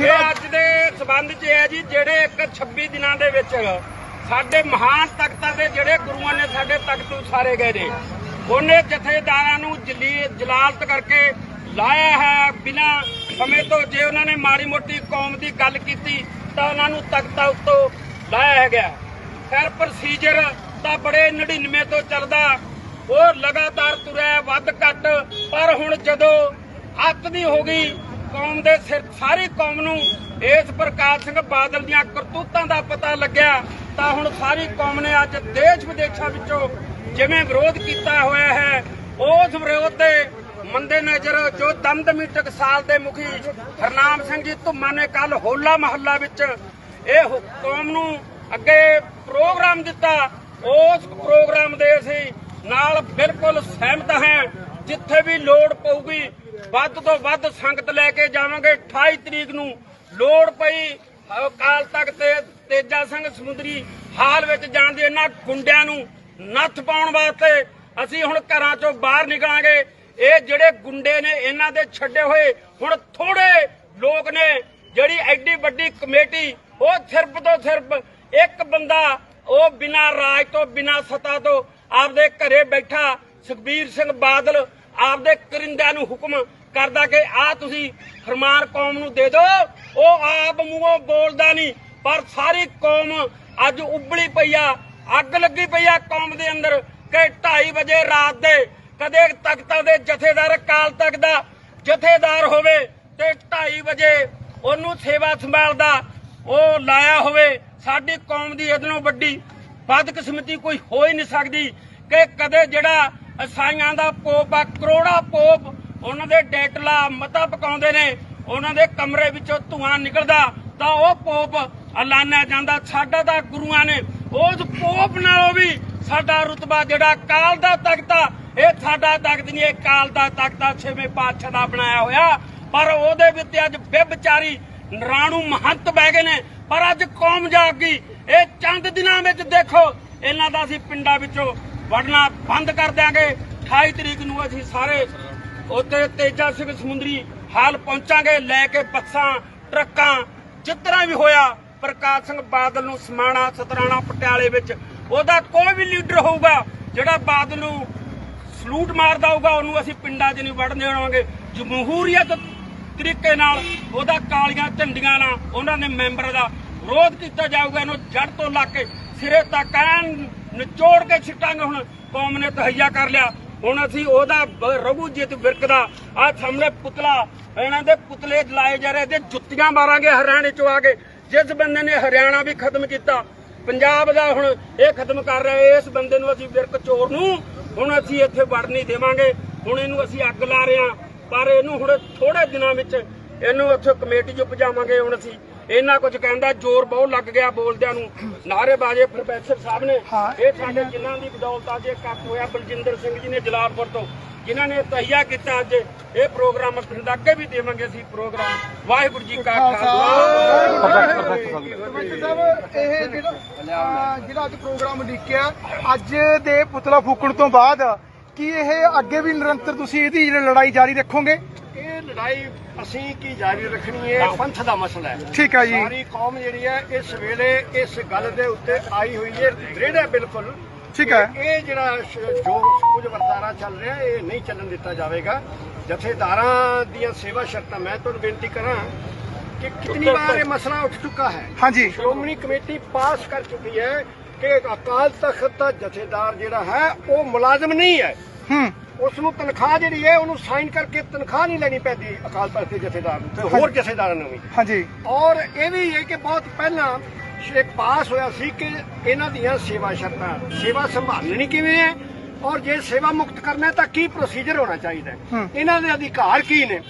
ਇਹ ਅੱਜ ਦੇ ਸਬੰਧ 'ਚ ਹੈ ਜੀ, ਜਿਹੜੇ ਇੱਕ 26 ਦਿਨਾਂ ਦੇ ਵਿੱਚ ਸਾਡੇ ਮਹਾਨ ਤਖਤਾਂ ਦੇ ਜਿਹੜੇ ਗੁਰੂਆਂ ਨੇ ਸਾਡੇ ਤਖਤ ਉਸਾਰੇ ਗਏ ਨੇ, ਉਹਨੇ ਜਥੇਦਾਰਾਂ ਨੂੰ ਜਲਾਲਤ ਕਰਕੇ ਲਾਇਆ ਹੈ ਬਿਨਾ ਸਮੇਂ ਤੋਂ। ਜੇ ਉਹਨਾਂ ਨੇ ਮਾੜੀ ਮੋਟੀ ਕੌਮ ਦੀ ਗੱਲ ਕੀਤੀ, ਤਾਂ ਉਹਨਾਂ ਨੂੰ ਤਖਤਾਂ ਉੱਤੋਂ ਲਾਇਆ ਹੈਗਾ। ਖੈਰ ਪ੍ਰੋਸੀਜਰ ਤਾਂ ਬੜੇ 99 ਤੋਂ ਚੱਲਦਾ। ਉਹ ਲਗਾਤਾਰ ਤੁਰਿਆ, ਵੱਧ ਘੱਟ, ਪਰ ਹੁਣ ਜਦੋਂ ਅੱਤ ਦੀ ਹੋ ਗਈ। ਕੌਮ ਦੇ ਸਿਰ, ਸਾਰੀ ਕੌਮ ਨੂੰ ਇਸ ਪ੍ਰਕਾਸ਼ ਸਿੰਘ ਬਾਦਲ ਦੀਆਂ ਕਰਤੂਤਾਂ ਦਾ ਪਤਾ ਲੱਗਿਆ। ਤਾਂ ਹੁਣ ਸਾਰੀ ਕੌਮ ਨੇ ਅੱਜ ਦੇਸ਼ ਵਿਦੇਸ਼ਾਂ ਵਿੱਚੋਂ ਜਿਵੇਂ ਵਿਰੋਧ ਕੀਤਾ ਹੋਇਆ ਹੈ, ਉਸ ਵਿਰੋਧ ਦੇ ਮੰਦੇ ਨਜ਼ਰ ਜੋ ਦਮਦਮੀ ਟਕਸਾਲ ਦੇ ਮੁਖੀ ਹਰਨਾਮ ਸਿੰਘ ਜੀ ਧੁੰਮਾ ਨੇ ਕੱਲ ਹੋਲਾ ਮਹੱਲਾ ਵਿੱਚ ਇਹ ਕੌਮ ਨੂੰ ਅੱਗੇ ਪ੍ਰੋਗਰਾਮ ਦਿੱਤਾ। ਉਸ ਪ੍ਰੋਗਰਾਮ ਦੇ ਅਸੀਂ ਨਾਲ ਬਿਲਕੁਲ ਸਹਿਮਤ ਹਾਂ, ਜਿੱਥੇ ਵੀ ਲੋੜ ਪਊਗੀ ਵੱਧ ਤੋਂ ਵੱਧ ਸੰਗਤ ਲੈ ਕੇ ਜਾਵਾਂਗੇ। 28 ਤਰੀਕ ਨੂੰ ਲੋੜ ਪਈ ਅਕਾਲ ਤਖਤ ਤੇ ਤੇਜਾ ਸਿੰਘ ਸਮੁੰਦਰੀ ਹਾਲ ਵਿੱਚ ਜਾਣ ਦੀ ਇਹਨਾਂ ਗੁੰਡਿਆਂ ਨੂੰ ਨੱਥ ਪਾਉਣ ਵਾਸਤੇ ਅਸੀਂ ਹੁਣ ਘਰਾਂ ਚੋਂ ਬਾਹਰ ਨਿਕਲਾਂਗੇ। ਇਹ ਜਿਹੜੇ ਗੁੰਡੇ ਨੇ, ਇਹਨਾਂ ਦੇ ਛੱਡੇ ਹੋਏ ਹੁਣ ਥੋੜੇ ਲੋਕ ਨੇ, ਜਿਹੜੀ ਐਡੀ ਵੱਡੀ ਕਮੇਟੀ, ਉਹ ਸਿਰਫ ਤੋਂ ਸਿਰਫ ਇੱਕ ਬੰਦਾ, ਉਹ ਬਿਨਾਂ ਰਾਜ ਤੋਂ, ਬਿਨਾਂ ਸਤਾ ਤੋਂ ਆਪਦੇ ਘਰੇ ਬੈਠਾ ਸੁਖਬੀਰ ਸਿੰਘ ਬਾਦਲ, ਆਪਦੇ ਕਰਿੰਦਿਆਂ ਨੂੰ ਹੁਕਮ ਕਰਦਾ ਕਿ ਆ ਤੁਸੀਂ ਫਰਮਾਨ ਕੌਮ ਨੂੰ ਦੇ ਦਿਓ। ਉਹ ਆਪ ਮੂੰਹੋਂ ਬੋਲਦਾ ਨਹੀਂ, ਪਰ ਸਾਰੀ ਕੌਮ ਅੱਜ ਉਬਲੀ ਪਈ ਆ, ਅੱਗ ਲੱਗੀ ਪਈ ਆ ਕੌਮ ਦੇ ਅੰਦਰ ਕਿ 2:30 ਵਜੇ ਰਾਤ ਦੇ ਕਦੇ ਤਖਤਾਂ ਦੇ ਜਥੇਦਾਰ ਕਾਲ ਤੱਕ ਦਾ ਜਥੇਦਾਰ ਹੋਵੇ ਤੇ 2:30 ਵਜੇ ਉਹਨੂੰ ਸੇਵਾ ਸੰਭਾਲਦਾ ਉਹ ਲਾਇਆ ਹੋਵੇ। ਸਾਡੀ ਕੌਮ ਦੀ ਇਹਦੋਂ ਵੱਡੀ ਬਦਕਿਸਮਤੀ ਕੋਈ ਹੋ ਹੀ ਨਹੀਂ ਸਕਦੀ ਕਿ ਕਦੇ ਜਿਹੜਾ ਇਸਾਈਆਂ ਦਾ ਪੋਪ ਆ, ਕਰੋੜਾ ਪੋਪ ਉਹਨਾਂ ਦੇ ਡੇਟਲਾ ਮਤਾ ਪਕਾਉਂਦੇ ਨੇ, ਉਹਨਾਂ ਦੇ ਕਮਰੇ ਵਿੱਚੋਂ ਧੂਆਂ ਨਿਕਲਦਾ, ਤਾਂ ਉਹ ਪੋਪ ਐਲਾਨਿਆ ਜਾਂਦਾ। ਸਾਡਾ ਤਾਂ ਗੁਰੂਆਂ ਨੇ ਉਸ ਪੋਪ ਨਾਲੋਂ ਵੀ ਸਾਡਾ ਰਤਬਾ ਜਿਹੜਾ ਕਾਲ ਦਾ ਤਖਤਾ ਇਹ ਸਾਡਾ ਤਖਤ ਨਹੀਂ, ਇਹ ਕਾਲ ਦਾ ਤਖਤਾ ਛੇਵੇਂ ਪਾਤਸ਼ਾਹ ਦਾ ਬਣਾਇਆ ਹੋਇਆ। ਪਰ ਉਹਦੇ ਵਿੱਚ ਅੱਜ ਬਿਬਚਾਰੀ ਨਰਾਣੂ ਮਹੰਤ ਬਹਿ ਗਏ ਨੇ। ਪਰ ਅੱਜ ਕੌਮ ਜਾਗ। ਗਈ ਇਹ ਚੰਦ ਦਿਨਾਂ ਵਿੱਚ ਦੇਖੋ, ਇਹਨਾਂ ਦਾ ਅਸੀਂ ਪਿੰਡਾਂ ਵਿੱਚੋਂ ਵੜਨਾ ਬੰਦ ਕਰ ਦਿਆਂਗੇ। 28 ਤਰੀਕ ਨੂੰ ਅਸੀਂ ਸਾਰੇ ਉੱਥੇ ਤੇਜਾ ਸਿੰਘ ਸਮੁੰਦਰੀ ਹਾਲ ਪਹੁੰਚਾਂਗੇ, ਲੈ ਕੇ ਬੱਸਾਂ, ਟਰੱਕਾਂ ਜਿੱਤਰਾ ਵੀ ਹੋਇਆ, ਪ੍ਰਕਾਸ਼ ਸਿੰਘ ਬਾਦਲ ਨੂੰ ਸਮਾਣਾ ਸਤਰਾਣਾ ਪਟਿਆਲੇ ਵਿੱਚ। ਉਹਦਾ ਕੋਈ ਵੀ ਲੀਡਰ ਹੋਊਗਾ, ਜਿਹੜਾ ਬਾਦਲ ਨੂੰ ਸਲੂਟ ਮਾਰਦਾ ਹੋਊਗਾ, ਉਹਨੂੰ ਅਸੀਂ ਪਿੰਡਾਂ 'ਚ ਨਹੀਂ ਵੜਨ ਦੇਵਾਂਗੇ। ਜਮਹੂਰੀਅਤ ਤਰੀਕੇ ਨਾਲ ਉਹਦਾ ਕਾਲੀਆਂ ਝੰਡੀਆਂ ਨਾਲ ਉਹਨਾਂ ਦੇ ਮੈਂਬਰਾਂ ਦਾ ਵਿਰੋਧ ਕੀਤਾ ਜਾਊਗਾ, ਇਹਨੂੰ ਜੜ ਤੋਂ ਲਾ ਕੇ ਸਿਰੇ ਤੱਕ ਐਨ ਨਿਚੋੜ ਕੇ ਛਿੱਟਾਂਗੇ। ਹੁਣ ਕੌਮ ਨੇ ਤਹਈਆ ਕਰ ਲਿਆ। ਹੁਣ ਅਸੀਂ ਉਹਦਾ ਰਘੂਜੀਤ ਵਿਰਕ ਦਾ ਆ ਸਾਹਮਣੇ ਪੁਤਲਾ, ਇਹਨਾਂ ਦੇ ਪੁਤਲੇ ਲਾਏ ਜਾ ਰਹੇ ਤੇ ਜੁੱਤੀਆਂ ਮਾਰਾਂਗੇ ਹਰਿਆਣੇ ਚੋਂ ਆ ਕੇ। ਜਿਸ ਬੰਦੇ ਨੇ ਹਰਿਆਣਾ ਵੀ ਖਤਮ ਕੀਤਾ, ਪੰਜਾਬ ਦਾ ਹੁਣ ਇਹ ਖਤਮ ਕਰ ਰਿਹਾ, ਇਸ ਬੰਦੇ ਨੂੰ ਅਸੀਂ ਵਿਰਕ ਚੋਰ ਨੂੰ ਹੁਣ ਅਸੀਂ ਇੱਥੇ ਵੜ ਨਹੀਂ ਦੇਵਾਂਗੇ। ਹੁਣ ਇਹਨੂੰ ਅਸੀਂ ਅੱਗ ਲਾ ਰਹੇ ਹਾਂ, ਪਰ ਇਹਨੂੰ ਹੁਣ ਥੋੜੇ ਦਿਨਾਂ ਵਿੱਚ ਇਹਨੂੰ ਉੱਥੇ ਕਮੇਟੀ 'ਚ ਪਜਾਵਾਂਗੇ ਹੁਣ ਅਸੀਂ। ਇਹਨਾਂ ਕੁਝ ਕਹਿੰਦਾ ਜ਼ੋਰ ਬਹੁਤ ਲੱਗ ਗਿਆ ਬੋਲਦਿਆਂ ਨੂੰ। ਨਾਅਰੇਬਾਜ਼ੀ ਪ੍ਰੋਫੈਸਰ ਸਾਹਿਬ ਨੇ। ਇਹ ਸਾਡੇ ਜਿਨ੍ਹਾਂ ਦੀ ਬਦੌਲਤ ਅੱਜ ਇਹ ਕੱਪ ਹੋਇਆ ਬਲਜਿੰਦਰ ਸਿੰਘ ਜੀ ਨੇ ਜਲਾਲਪੁਰ ਤੋਂ ਜਿਨ੍ਹਾਂ ਨੇ ਤਹੀਆ ਕੀਤਾ ਅੱਜ। ਇਹ ਪ੍ਰੋਗਰਾਮ ਅਸੀਂ ਅੱਗੇ ਵੀ ਦੇਵਾਂਗੇ ਅਸੀਂ ਪ੍ਰੋਗਰਾਮ। ਵਾਹਿਗੁਰੂ ਜੀ ਕਾ ਖਾਲਸਾ। ਇਹ ਜਿਹੜਾ ਅਹ ਜਿਹੜਾ ਅੱਜ ਪ੍ਰੋਗਰਾਮ ਉਡੀਕਿਆ ਅੱਜ ਦੇ ਪੁਤਲਾ ਫੂਕਣ ਤੋਂ ਬਾਅਦ ਕੀ ਇਹ ਅੱਗੇ ਵੀ ਨਿਰੰਤਰ ਤੁਸੀਂ ਇਹਦੀ ਜਿਹੜੀ ਲੜਾਈ ਜਾਰੀ ਰੱਖੋਗੇ? ਇਹ ਲੜਾਈ ਅਸੀਂ ਕੀ ਜਾਰੀ ਰੱਖਣੀ ਹੈ ਪੰਥ ਦਾ ਮਸਲਾ ਹੈ। ਠੀਕ ਹੈ ਜੀ। ਸਾਰੀ ਕੌਮ ਜਿਹੜੀ ਹੈ ਇਸ ਵੇਲੇ ਇਸ ਗੱਲ ਦੇ ਉੱਤੇ ਆਈ ਹੋਈ ਹੈ ਦ੍ਰਿੜ ਹੈ ਬਿਲਕੁਲ। ਠੀਕ ਹੈ। ਇਹ ਜਿਹੜਾ ਜੋ ਕੁਝ ਵਰਤਾਰਾ ਚੱਲ ਰਿਹਾ ਇਹ ਨਹੀਂ ਚੱਲਣ ਦਿੱਤਾ ਜਾਵੇਗਾ। ਜਥੇਦਾਰਾਂ ਦੀਆਂ ਸੇਵਾ ਸ਼ਰਤਾਂ ਮੈਂ ਤੁਹਾਨੂੰ ਬੇਨਤੀ ਕਰਾਂ ਕਿ ਕਿਤਨੀ ਵਾਰ ਇਹ ਮਸਲਾ ਉੱਠ ਚੁੱਕਾ ਹੈ। ਹਾਂਜੀ। ਸ਼੍ਰੋਮਣੀ ਕਮੇਟੀ ਪਾਸ ਕਰ ਚੁੱਕੀ ਹੈ ਕਿ ਅਕਾਲ ਤਖਤ ਦਾ ਜਥੇਦਾਰ ਜਿਹੜਾ ਹੈ ਉਹ ਮੁਲਾਜ਼ਮ ਨਹੀਂ ਹੈ। ਹੂੰ। ਉਸ ਨੂੰ ਤਨਖਾਹ ਜਿਹੜੀ ਹੈ ਉਹਨੂੰ ਸਾਈਨ ਕਰਕੇ ਤਨਖਾਹ ਨਹੀਂ ਲੈਣੀ ਪੈਂਦੀ ਅਕਾਲ ਤਖਤ ਦੇ ਜਥੇਦਾਰ ਨੂੰ ਤੇ ਹੋਰ ਜਥੇਦਾਰਾਂ ਨੂੰ ਵੀ। ਹਾਂਜੀ। ਔਰ ਇਹ ਵੀ ਹੈ ਕਿ ਬਹੁਤ ਪਹਿਲਾਂ ਇੱਕ ਪਾਸ ਹੋਇਆ ਸੀ ਕਿ ਇਹਨਾਂ ਦੀਆਂ ਸੇਵਾ ਸ਼ਰਤਾਂ ਸੇਵਾ ਸੰਭਾਲਣੀ ਕਿਵੇਂ ਹੈ ਔਰ ਜੇ ਸੇਵਾ ਮੁਕਤ ਕਰਨਾ ਤਾਂ ਕੀ ਪ੍ਰੋਸੀਜਰ ਹੋਣਾ ਚਾਹੀਦਾ। ਇਹਨਾਂ ਦੇ ਅਧਿਕਾਰ ਕੀ ਨੇ?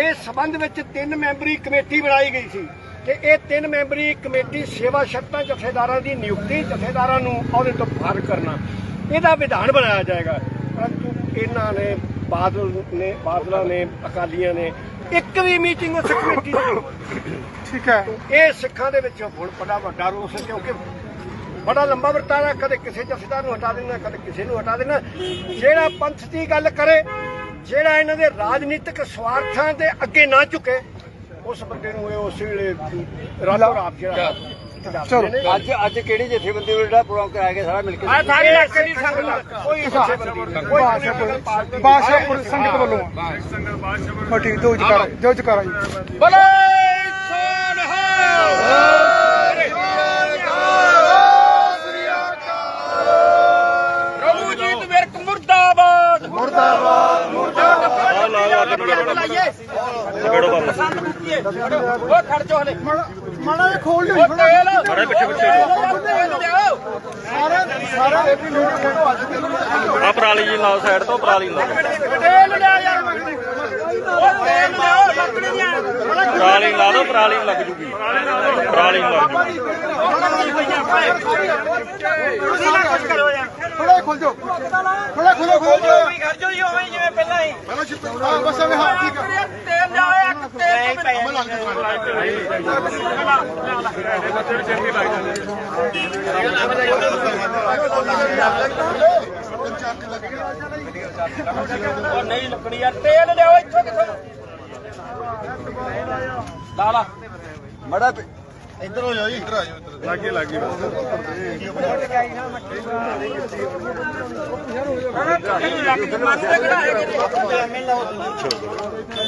ਇਸ ਸਬੰਧ ਵਿੱਚ ਤਿੰਨ ਮੈਂਬਰੀ ਕਮੇਟੀ ਬਣਾਈ ਗਈ ਸੀ ਤੇ ਇਹ ਤਿੰਨ ਮੈਂਬਰੀ ਕਮੇਟੀ ਸੇਵਾ ਸ਼ਰਤਾਂ ਜਥੇਦਾਰਾਂ ਦੀ ਨਿਯੁਕਤੀ ਜਥੇਦਾਰਾਂ ਨੂੰ ਅਹੁਦੇ ਤੋਂ ਬਾਹਰ ਕਰਨਾ ਇਹਦਾ ਵਿਧਾਨ ਬਣਾਇਆ ਜਾਏਗਾ। ਇਹਨਾਂ ਨੇ ਬਾਦਲ ਨੇ ਬਾਦਲਾਂ ਨੇ ਅਕਾਲੀਆਂ ਨੇ ਇੱਕ ਵੀ ਮੀਟਿੰਗ ਉਸ ਕਮੇਟੀ ਦੀ। ਠੀਕ ਹੈ। ਇਹ ਸਿੱਖਾਂ ਦੇ ਵਿੱਚ ਹੁਣ ਬੜਾ ਵੱਡਾ ਰੋਸ ਹੈ ਕਿਉਂਕਿ ਬੜਾ ਲੰਬਾ ਵਰਤਾਰਾ ਕਦੇ ਕਿਸੇ ਜਥੇਦਾਰ ਨੂੰ ਹਟਾ ਦੇਣਾ ਕਦੇ ਕਿਸੇ ਨੂੰ ਹਟਾ ਦੇਣਾ। ਜਿਹੜਾ ਪੰਥ ਦੀ ਗੱਲ ਕਰੇ ਜਿਹੜਾ ਇਹਨਾਂ ਦੇ ਰਾਜਨੀਤਿਕ ਸਵਾਰਥਾਂ ਦੇ ਅੱਗੇ ਨਾ ਝੁਕੇ ਉਸ ਬੰਦੇ ਨੂੰ ਇਹ ਉਸ ਵੇਲੇ ਰਾਤੋਂ ਰਾਤ ਜਿਹੜਾ ਚਲੋ। ਅੱਜ ਅੱਜ ਕਿਹੜੀ ਜਥੇਬੰਦੀ ਵੱਲੋਂ ਜਿਹੜਾ ਪ੍ਰੋਗਰਾਮ ਕਰਾਇਆ ਗਿਆ ਸਾਰਾ ਮਿਲ ਕੇ ਆ ਸਾਰੀ ਇਲਾਕੇ ਦੀ ਸੰਗਤ ਕੋਈ ਬਾਦਸ਼ਾਹਪੁਰ ਸੰਗਤ ਵੱਲੋਂ। ਹਾਂ ਠੀਕ ਦੋ ਜਕਾਰਾ ਜੋ ਜਕਾਰਾ ਜੀ ਬਲੇ ਮੁਰਦਾਬਾਦ। ਮੁਰਦਾਬਾਦ ਮੁਰਦਾਬਾਦ। ਉਹ ਖੜ ਜੋ ਹਲੇ ਮਾੜਾ ਜਿਹਾ ਖੋਲ ਉਹ ਤੇਲ ਖੜੇ ਪਿੱਛੇ ਪਿੱਛੇ ਸਾਰਾ ਸਾਰਾ ਆ ਪਰਾਲੀ ਜੀ ਲਾਓ ਸਾਈਡ ਤੋਂ ਪਰਾਲੀ ਲਾਓ ਤੇਲ ਲਿਆ ਯਾਰ ਉਹ ਤੇਲ ਲਿਆਓ ਲੱਕੜੀ ਦੀਆਂ ਪਰਾਲੀ ਲਾ ਦੋ ਪਰਾਲੀ ਲੱਗ ਜੂਗੀ ਪਰਾਲੀ ਲੱਗ ਜੂਗੀ ਤੁਸੀਂ ਨਾ ਕੁਝ ਕਰੋ ਯਾਰ ਥੋੜਾ ਖੁੱਲ ਜਾਓ ਥੋੜਾ ਖੁੱਲੋ ਖੁੱਲੋ ਵੀ ਖੜ ਜੋ ਜੀ ਹੋਵੇਂ ਜਿਵੇਂ ਪਹਿਲਾਂ ਹੀ ਹਾਂ ਬਸ ਐਵੇਂ ਹਾਂ ਠੀਕ ਆ ਤੇਲ ਤੋਂ ਉਹ ਨਹੀਂ ਲੱਕੜੀ ਯਾਰ ਤੇਲ ਲਿਆਓ ਇੱਥੋਂ ਕਿੱਥੋਂ ਲਾ ਲਾ ਮੜਾ ਮੰਨਦੇ ਕਿਹੜਾ ਹੈਗੇ ਜੀ?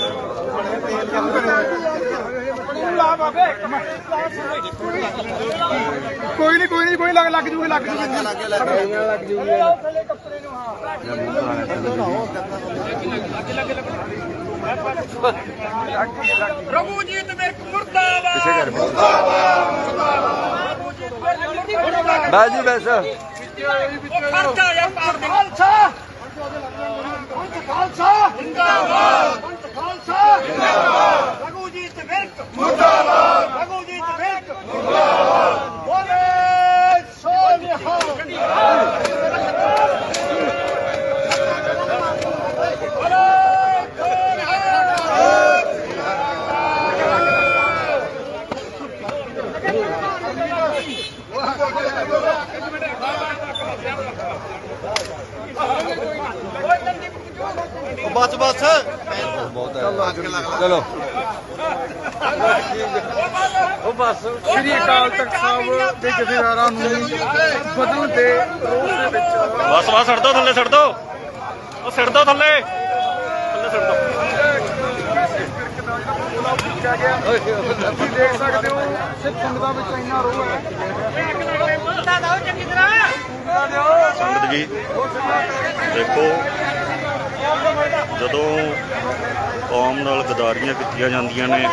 ਕੋਈ ਨਹੀਂ ਕੋਈ ਨਹੀਂ ਕੋਈ ਲੱਗ ਲੱਗ ਜੂਗੀ ਲੱਗ ਜੂਗੀ ਰਘੂਜੀਤ ਵਿਰਕ ਮੁਰਦਾਬਾਦ। ਬਸ ਜੀ ਬਸ। ਉਹ ਖਰਚਾ ਯਾਰ ਪਾਰ ਦੇ। ਖਾਲਸਾ! ਖਾਲਸਾ! ਜਿੰਦਾਬਾਦ ਖਾਲਸਾ ਜਿੰਦਾਬਾਦ ਰਘੂਜੀਤ ਵਿਰਕ ਮੁਰਦਾਬਾਦ ਰਘੂਜੀਤ ਵਿਰਕ ਮੁਰਦਾਬਾਦ ਬੋਲੇ ਸੋ ਨਿਹਾਲ ਚਲੋ। ਸ੍ਰੀ ਅਕਾਲ ਤਖਤ ਸਾਹਿਬ ਦੇ ਜਥੇਦਾਰਾਂ ਨੂੰ ਬਦਲਣ ਦੇ ਰੋਸ ਦੇ ਵਿੱਚ ਬਸ ਬਸ ਛੱਡ ਦੋ ਥੱਲੇ ਛੱਡ ਦੋ। ਉਹ ਛੱਡ ਦੋ ਥੱਲੇ। ਥੱਲੇ ਛੱਡ ਦੋ। ਕਿਹਾ ਗਿਆ ਤੁਸੀਂ ਦੇਖ ਸਕਦੇ ਹੋ ਸਿੱਖ ਸੰਗਤਾਂ ਵਿੱਚ ਇੰਨਾ ਰੋਹ ਹੈ। ਸੰਗਤ ਜੀ ਦੇਖੋ ਜਦੋਂ ਕੌਮ ਨਾਲ ਗਦਾਰੀਆਂ ਕੀਤੀਆਂ ਜਾਂਦੀਆਂ ਨੇ